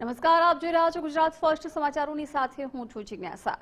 નમસ્કાર, આપ જોઈ રહ્યા છો ગુજરાત ફર્સ્ટ સમાચારોની સાથે હું છું જિજ્ઞાસા.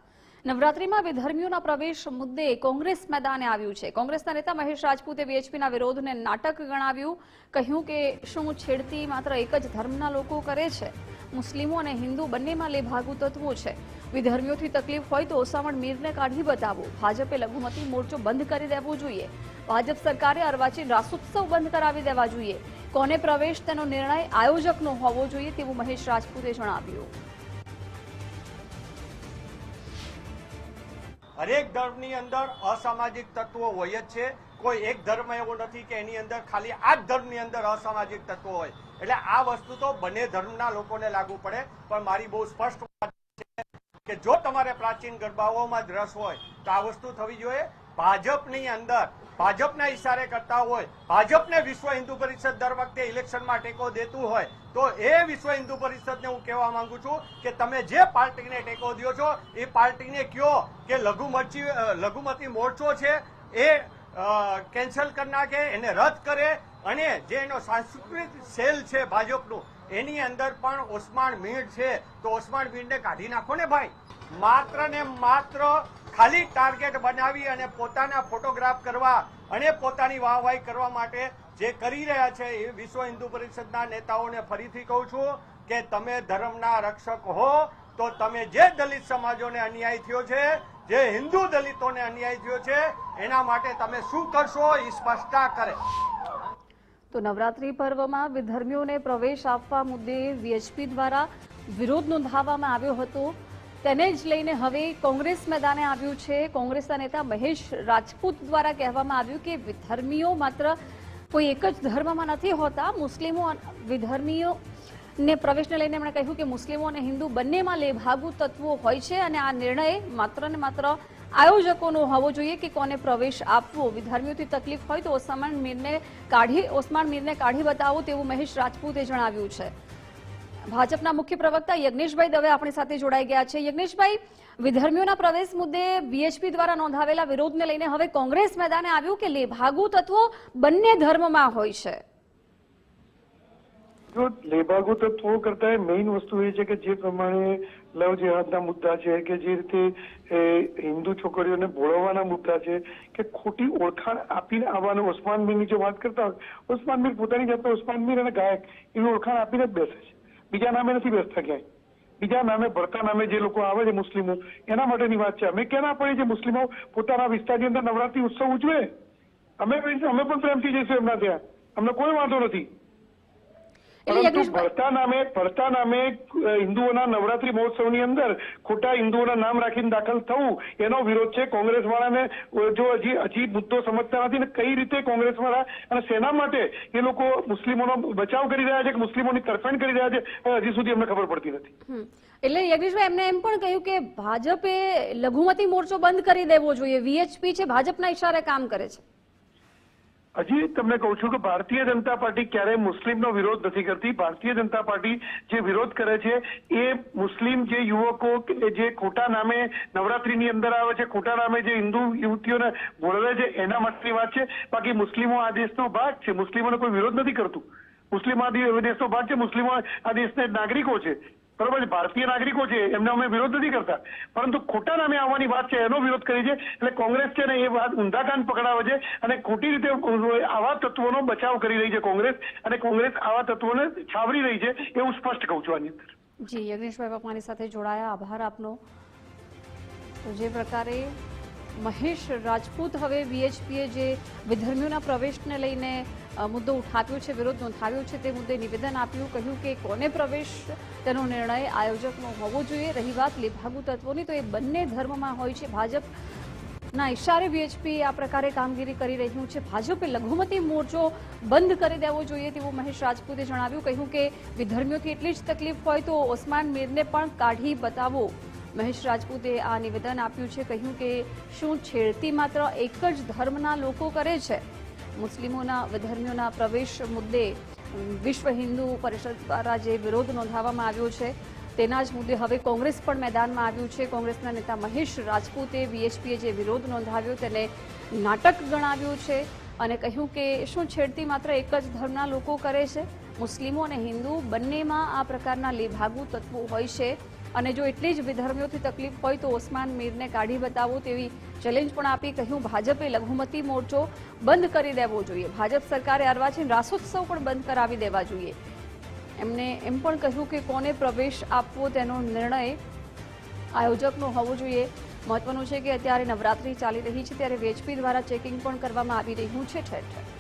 નવરાત્રીમાં વિધર્મીઓના પ્રવેશ મુદ્દે કોંગ્રેસ મેદાને આવ્યું છે. કોંગ્રેસના નેતા મહેશ રાજપૂતે વીએચપીના વિરોધને નાટક ગણાવ્યું, કહ્યું કે શું છેડતી માત્ર એક જ ધર્મના લોકો કરે છે? મુસ્લિમો અને હિન્દુ બંનેમાં લેભાગુ તત્વો છે. વિધર્મીઓથી તકલીફ હોય તો ઓસામણ મીરને કાઢી બતાવો. ભાજપે લઘુમતી મોરચો બંધ કરી દેવો જોઈએ. ભાજપ સરકારે અર્વાચીન રાસોત્સવ બંધ કરાવી દેવા જોઈએ. કોને પ્રવેશ તેનો નિર્ણય આયોજકનો હોવો જોઈએ તેવું મહેશ રાજપૂતે જણાવ્યું. હરેક ધર્મની અંદર અસામાજિક તત્વો હોય જ છે. કોઈ એક ધર્મ એવો નથી કે એની અંદર ખાલી આ ધર્મની અંદર અસામાજિક તત્વો હોય. એટલે આ વસ્તુ તો બંને ધર્મના લોકોને લાગુ પડે. પણ મારી બહુ સ્પષ્ટ વાત છે કે જો તમારે પ્રાચીન ગરબાઓમાં જ રસ હોય, તો આ વસ્તુ થવી જોઈએ. ભાજપની અંદર, ભાજપના ઇશારે કરતા હોય, ભાજપને વિશ્વ હિન્દુ પરિષદ દર વખતે ઇલેક્શનમાં ટેકો દેતું હોય, તો એ વિશ્વ હિન્દુ પરિષદને હું કહેવા માંગુ છું કે તમે જે પાર્ટીને ટેકો દો છો, એ પાર્ટીને કયો કે લઘુમતી લઘુમતી મોરચો છે, એ કેન્સલ કરી નાખે, એને રદ કરે, અને જે એનો સાંસ્કૃતિક સેલ છે ભાજપનું, એની અંદર પણ ઓસમાણ મીર છે, તો ઓસમાણ મીરને કાઢી નાખો ને ભાઈ. માત્ર ને માત્ર ખાલી ટાર્ગેટ બનાવી અને પોતાના ફોટોગ્રાફ કરવા અને પોતાની વાહવાહી કરવા માટે જે કરી રહ્યા છે એ વિશ્વ હિન્દુ પરિષદના નેતાઓને ફરીથી કહું છું કે તમે ધર્મના રક્ષક હો, તો તમે જે દલિત સમાજોને અન્યાય થયો છે, જે હિન્દુ દલિતોને અન્યાય થયો છે, એના માટે તમે શું કરશો એ સ્પષ્ટતા કરે. તો નવરાત્રી પર્વમાં વિધર્મીઓને પ્રવેશ આપવા મુદ્દે વીએચપી દ્વારા વિરોધ નોંધાવવામાં આવ્યો હતો. તેને જ લઈને હવે કોંગ્રેસ મેદાને આવ્યું છે. કોંગ્રેસના નેતા મહેશ રાજપૂત દ્વારા કહેવામાં આવ્યું કે વિધર્મીઓ માત્ર કોઈ એક જ ધર્મમાં નથી હોતા, મુસ્લિમો વિધર્મીઓ ને પ્રવેશને લઈને એમણે કહ્યું કે મુસ્લિમો અને હિન્દુ બંનેમાં લેભાગુ તત્વો હોય છે અને આ નિર્ણય માત્ર ને માત્ર આયોજકોનો હોવો જોઈએ કે કોને પ્રવેશ આપવો. વિધર્મીઓથી તકલીફ હોય તો ઓસમાન મીરને કાઢી, ઓસમાન મીરને કાઢી બતાવો તેવું મહેશ રાજપૂતે જણાવ્યું છે. ભાજપના મુખ્ય પ્રવક્તા યજ્ઞેશભાઈ દવે આપણી સાથે જોડાઈ ગયા છે. યજ્ઞેશભાઈ, વિધર્મીઓના પ્રવેશ મુદ્દે વીએચપી દ્વારા નોંધાવેલા વિરોધને લઈને હવે કોંગ્રેસ મેદાને આવ્યું કે લેભાગુ તત્વો બંને ધર્મમાં હોય છે? જો લેભાગુ તત્વો કરતા મેઇન વસ્તુ એ છે કે જે પ્રમાણે લવ જેહાદના મુદ્દા છે કે જે રીતે હિન્દુ છોકરીઓને ભોળવવાના મુદ્દા છે કે ખોટી ઓળખાણ આપીને આવવાનું ઓસ્માન મીરની જો વાત કરતા હોય ઓસ્માન મીર પોતાની જાતે ઓસ્માન મીર અને ગાયક એવી ઓળખાણ આપીને જ બેસે છે. બીજા નામે નથી બેસતા ક્યાંય બીજા નામે ભરતા નામે જે લોકો આવે છે મુસ્લિમો, એના માટેની વાત છે. અમે કેના પડે છે મુસ્લિમો પોતાના વિસ્તારની અંદર નવરાત્રી ઉત્સવ ઉજવે? અમે અમે પણ પ્રેમથી જઈશું એમના ત્યાં. અમને કોઈ વાંધો નથી. પરંતુ ભરતા નામે ભરતા નામે હિન્દુઓના નવરાત્રી મહોત્સવની અંદર ખોટા હિન્દુઓના નામ રાખીને દાખલ થવું એનો વિરોધ છે કોંગ્રેસ વાળાને જો હજી હજી મુદ્દો સમજતા નથી ને કઈ રીતે કોંગ્રેસ વાળા અને સેના માટે એ લોકો મુસ્લિમોનો બચાવ કરી રહ્યા છે કે મુસ્લિમોની તરફેણ કરી રહ્યા છે હજી સુધી અમને ખબર પડતી નથી. એટલે યજ્ઞેશભાઈ એમને એમ પણ કહ્યું કે ભાજપે લઘુમતી મોરચો બંધ કરી દેવો જોઈએ. વીએચપી છે ભાજપના ઈશારે કામ કરે છે. હજી તમને કહું છું કે ભારતીય જનતા પાર્ટી ક્યારેય મુસ્લિમનો વિરોધ નથી કરતી. ભારતીય જનતા પાર્ટી જે વિરોધ કરે છે, એ મુસ્લિમ જે યુવકો જે ખોટા નામે નવરાત્રીની અંદર આવે છે, ખોટા નામે જે હિન્દુ યુવતીઓને બોલાવે છે, એના માટેની વાત છે. બાકી મુસ્લિમો આ દેશનો ભાગ છે. મુસ્લિમોનો કોઈ વિરોધ નથી કરતું. મુસ્લિમ આ દેશનો ભાગ છે. મુસ્લિમો આ દેશના નાગરિકો છે. બરોબર છે, ભારતીય નાગરિકો છે, એમને અમે વિરોધ નથી કરતા. પરંતુ ખોટા નામે આવવાની વાત છે, એનો વિરોધ કરી છે, એટલે કોંગ્રેસ છે ને એ વાત ઊંધા પકડાવે છે અને ખોટી રીતે આવા તત્વોનો બચાવ કરી રહી છે કોંગ્રેસ અને કોંગ્રેસ આવા તત્વોને છાવરી રહી છે, એવું સ્પષ્ટ કહું છું આની અંદર. જી, યજ્ઞેશભાઈ બાપાની સાથે જોડાયા. આભાર આપનો. જે પ્રકારે મહેશ રાજપૂત હવે વીએચપીએ જે વિધર્મીઓના પ્રવેશને લઈને મુદ્દો ઉઠાવ્યો છે, વિરોધ નોંધાવ્યો છે તે મુદ્દે નિવેદન આપ્યું, કહ્યું કે કોને પ્રવેશ તેનો નિર્ણય આયોજકનો હોવો જોઈએ, રહી વાત લેભાગુ તત્વોની તો એ બંને ધર્મમાં હોય છે. ભાજપ ના ઇશારે વીએચપી આ પ્રકારે કામગીરી કરી રહ્યું છે. ભાજપે લઘુમતી મોરચો બંધ કરી દેવો જોઈએ તેવું મહેશ રાજપૂતે જણાવ્યું, કહ્યું કે વિધર્મીઓથી એટલી જ તકલીફ હોય તો ઓસમાન મીરને પણ કાઢી બતાવો. મહેશ રાજપૂતે આ નિવેદન આપ્યું છે, કહ્યું કે શું છેડતી માત્ર એક જ ધર્મના લોકો કરે છે? મુસ્લિમોના વિધર્મીઓના પ્રવેશ મુદ્દે વિશ્વ હિન્દુ પરિષદ દ્વારા જે વિરોધ નોંધાવવામાં આવ્યો છે, તેના જ મુદ્દે હવે કોંગ્રેસ પણ મેદાનમાં આવ્યું છે. કોંગ્રેસના નેતા મહેશ રાજપૂતે વીએચપીએ જે વિરોધ નોંધાવ્યો તેને નાટક ગણાવ્યું છે અને કહ્યું કે શું છેડતી માત્ર એક જ ધર્મના લોકો કરે છે? મુસ્લિમો અને હિન્દુ બંનેમાં આ પ્રકારના લેભાગુ તત્વો હોય છે. અને જો એટલી જ વિધર્મીઓથી તકલીફ હોય તો ઓસમાન મીરને કાઢી બતાવો તેવી ચેલેન્જ પણ આપી કહ્યું, ભાજપે લઘુમતી મોરચો બંધ કરી દેવો જોઈએ. ભાજપ સરકારે અર્વાચીન રાસોત્સવ પણ બંધ કરાવી દેવા જોઈએ. એમને એમ પણ કહ્યું કે કોને પ્રવેશ આપવો તેનો નિર્ણય આયોજકનો હોવો જોઈએ. મહત્વનું છે કે અત્યારે નવરાત્રી ચાલી રહી છે, ત્યારે વીએચપી દ્વારા ચેકિંગ પણ કરવામાં આવી રહ્યું છે ઠેર ઠેર.